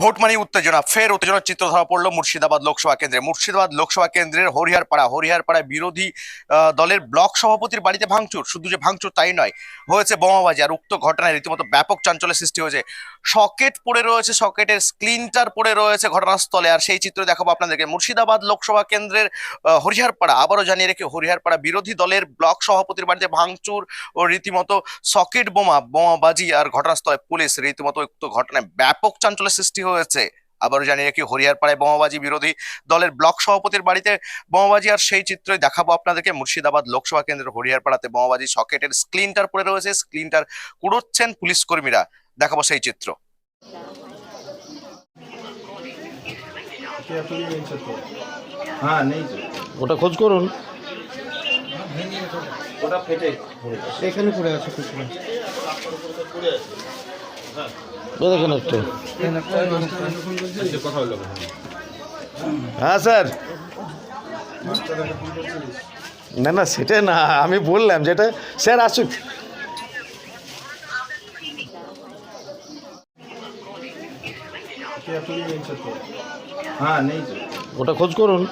Vote মানে উত্তেজনা, ফের উত্তেজনার চিত্র ধরা পড়ল মুর্শিদাবাদ লোকসভা কেন্দ্রে। মুর্শিদাবাদ লোকসভা কেন্দ্রের হরিহারপাড়া, হরিহারপাড়ায় বিরোধী দলের ব্লক সভাপতির বাড়িতে ভাঙচুর। শুধু যে ভাঙচুর তাই নয়, হয়েছে বোমাবাজি আর উক্ত ঘটনায় রীতিমতো ব্যাপক চাঞ্চল্যের সৃষ্টি হয়েছে। সকেট পড়ে রয়েছে, সকেটের স্ক্লিনটার পড়ে রয়েছে ঘটনাস্থলে। আর সেই চিত্র দেখাবো আপনাদেরকে। মুর্শিদাবাদ লোকসভা কেন্দ্রের হরিহারপাড়া। আবারও জানিয়ে রেখে, হরিহারপাড়া বিরোধী দলের ব্লক সভাপতির বাড়িতে ভাঙচুর ও রীতিমতো সকেট বোমা, বোমাবাজি আর ঘটনাস্থলে পুলিশ রীতিমতো উক্ত ঘটনায় ব্যাপক চাঞ্চল্যের সৃষ্টি হয়েছে। আবারও জানি রাখি হরিয়ারপাড়ায় বোমাবাজি বিরোধী দলের ব্লক সভাপতির বাড়িতে বোমাবাজি আর সেই চিত্রই দেখাবো আপনাদেরকে। মুর্শিদাবাদ লোকসভা কেন্দ্রের হরিয়ারপাড়াতে বোমাবাজি সকেটের স্ক্রিনটার পরে রয়েছে। স্ক্রিনটার কুড়োচ্ছেন পুলিশ কর্মীরা। দেখাবো সেই চিত্র। হ্যাঁ, ওটা খোঁজ করুন। ওটা ফেটে এখানে পড়ে আছে একটু। হ্যাঁ স্যার। না না সেটা না আমি বললাম যেটা স্যার আসুক হ্যাঁ ওটা খোঁজ করুন।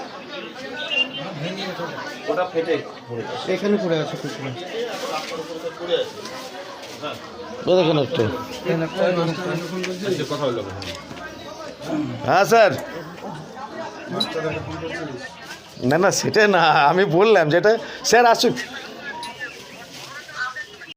ওটা ফেটে এখানে পড়ে আছে দেখেন একটু। কথা হলো হ্যাঁ স্যার। না না সেটা না আমি বললাম যেটা। স্যার আসুক।